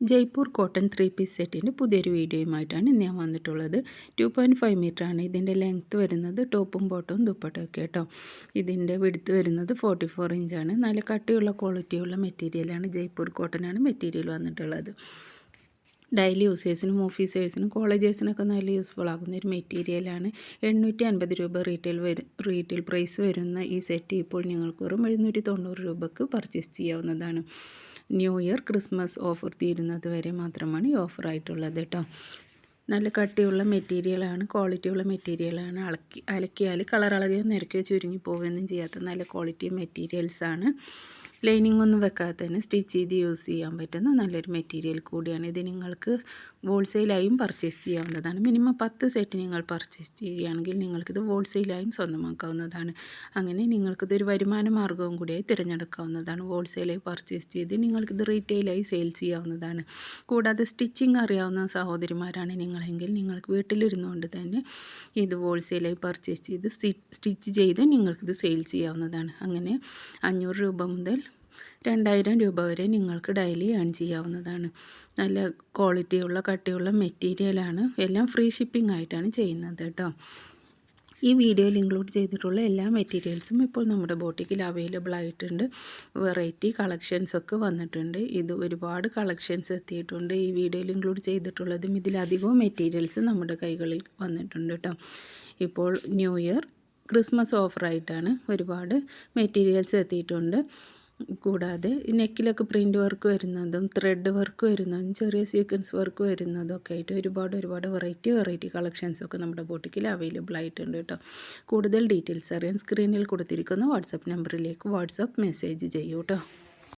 Jaipur cotton three piece സെറ്റിന്റെ പുതിയൊരു വീഡിയോയുമായിട്ടാണ് ഇന്ന് ഞാൻ വന്നിട്ടുള്ളത്. ടു പോയിന്റ് ഫൈവ് മീറ്ററാണ് ഇതിന്റെ ലെങ്ത്ത് വരുന്നത് ടോപ്പും ബോട്ടവും ദുപ്പട്ടും ഒക്കെ കേട്ടോ. ഇതിന്റെ വിടുത്ത് വരുന്നത് ഫോർട്ടി ഫോർ ഇഞ്ചാണ് നല്ല കട്ടിയുള്ള ക്വാളിറ്റിയുള്ള മെറ്റീരിയലാണ് ജയ്പൂർ കോട്ടനാണ് മെറ്റീരിയൽ വന്നിട്ടുള്ളത്. ഡെയിലി യൂസേഴ്സിനും ഓഫീസേഴ്സിനും കോളേജേഴ്സിനൊക്കെ നല്ല യൂസ്ഫുൾ ആകുന്ന ഒരു മെറ്റീരിയലാണ് എണ്ണൂറ്റി അൻപത് രൂപ റീറ്റെയിൽ റീറ്റെയിൽ പ്രൈസ് വരുന്ന ഈ സെറ്റ് ഇപ്പോൾ ഞങ്ങൾക്ക് വെറും എഴുന്നൂറ്റി തൊണ്ണൂറ് രൂപക്ക് പർച്ചേസ് ചെയ്യാവുന്നതാണ്. ന്യൂ ഇയർ ക്രിസ്മസ് ഓഫർ തീരുന്നത് വരെ മാത്രമാണ് ഈ ഓഫർ ആയിട്ടുള്ളത് കേട്ടോ നല്ല കട്ടിയുള്ള മെറ്റീരിയലാണ് ക്വാളിറ്റിയുള്ള മെറ്റീരിയലാണ്. അലക്കി അലക്കിയാൽ കളർ അളകയോ നിരക്കുകയോ ചുരുങ്ങി പോവുകയൊന്നും ചെയ്യാത്ത നല്ല ക്വാളിറ്റി മെറ്റീരിയൽസാണ്. ലൈനിങ് ഒന്നും വെക്കാതെ തന്നെ സ്റ്റിച്ച് ചെയ്ത് യൂസ് ചെയ്യാൻ പറ്റുന്ന നല്ലൊരു മെറ്റീരിയൽ കൂടിയാണ്. ഇത് നിങ്ങൾക്ക് ഹോൾസെയിലായും പർച്ചേസ് ചെയ്യാവുന്നതാണ്. മിനിമം പത്ത് സെറ്റ് നിങ്ങൾ പർച്ചേസ് ചെയ്യുകയാണെങ്കിൽ നിങ്ങൾക്കിത് ഹോൾസെയിലായും സ്വന്തമാക്കാവുന്നതാണ്. അങ്ങനെ നിങ്ങൾക്കിതൊരു വരുമാന മാർഗവും കൂടിയായി തിരഞ്ഞെടുക്കാവുന്നതാണ്. ഹോൾസെയിലായി പർച്ചേസ് ചെയ്ത് നിങ്ങൾക്കിത് റീറ്റെയിലായി സെയിൽ ചെയ്യാവുന്നതാണ്. കൂടാതെ സ്റ്റിച്ചിങ് അറിയാവുന്ന സഹോദരിമാരാണ് നിങ്ങളെങ്കിൽ നിങ്ങൾക്ക് വീട്ടിലിരുന്നുകൊണ്ട് തന്നെ ഇത് ഹോൾസെയിലായി പർച്ചേസ് ചെയ്ത് സ്റ്റിച്ച് ചെയ്ത് നിങ്ങൾക്കിത് സെയിൽ ചെയ്യാവുന്നതാണ്. അങ്ങനെ അഞ്ഞൂറ് രൂപ മുതൽ രണ്ടായിരം രൂപ വരെ നിങ്ങൾക്ക് ഡെയിലി ഏൺ ചെയ്യാവുന്നതാണ്. നല്ല ക്വാളിറ്റിയുള്ള കട്ടിയുള്ള മെറ്റീരിയലാണ് എല്ലാം ഫ്രീ ഷിപ്പിംഗ് ആയിട്ടാണ് ചെയ്യുന്നത് കേട്ടോ. ഈ വീഡിയോയിൽ ഇൻക്ലൂഡ് ചെയ്തിട്ടുള്ള എല്ലാ മെറ്റീരിയൽസും ഇപ്പോൾ നമ്മുടെ ബോട്ടിക്കിൽ അവൈലബിൾ ആയിട്ടുണ്ട്. വെറൈറ്റി കളക്ഷൻസ് ഒക്കെ വന്നിട്ടുണ്ട്. ഇത് ഒരുപാട് കളക്ഷൻസ് എത്തിയിട്ടുണ്ട്. ഈ വീഡിയോയിൽ ഇൻക്ലൂഡ് ചെയ്തിട്ടുള്ളതും ഇതിലധികവും മെറ്റീരിയൽസ് നമ്മുടെ കൈകളിൽ വന്നിട്ടുണ്ട് കേട്ടോ. ഇപ്പോൾ ന്യൂ ഇയർ ക്രിസ്മസ് ഓഫറായിട്ടാണ് ഒരുപാട് മെറ്റീരിയൽസ് എത്തിയിട്ടുണ്ട്. കൂടാതെ നെക്കിലൊക്കെ പ്രിന്റ് വർക്ക് വരുന്നതും ത്രെഡ് വർക്ക് വരുന്നതും ചെറിയ സീക്വൻസ് വർക്ക് വരുന്നതും ഒക്കെ ആയിട്ട് ഒരുപാട് ഒരുപാട് വെറൈറ്റി വെറൈറ്റി കളക്ഷൻസൊക്കെ നമ്മുടെ ബോട്ടിക്കിൽ അവൈലബിൾ ആയിട്ടുണ്ട് കേട്ടോ കൂടുതൽ ഡീറ്റെയിൽസ് അറിയാൻ സ്ക്രീനിൽ കൊടുത്തിരിക്കുന്ന വാട്സപ്പ് നമ്പറിലേക്ക് വാട്സപ്പ് മെസ്സേജ് ചെയ്യൂ കേട്ടോ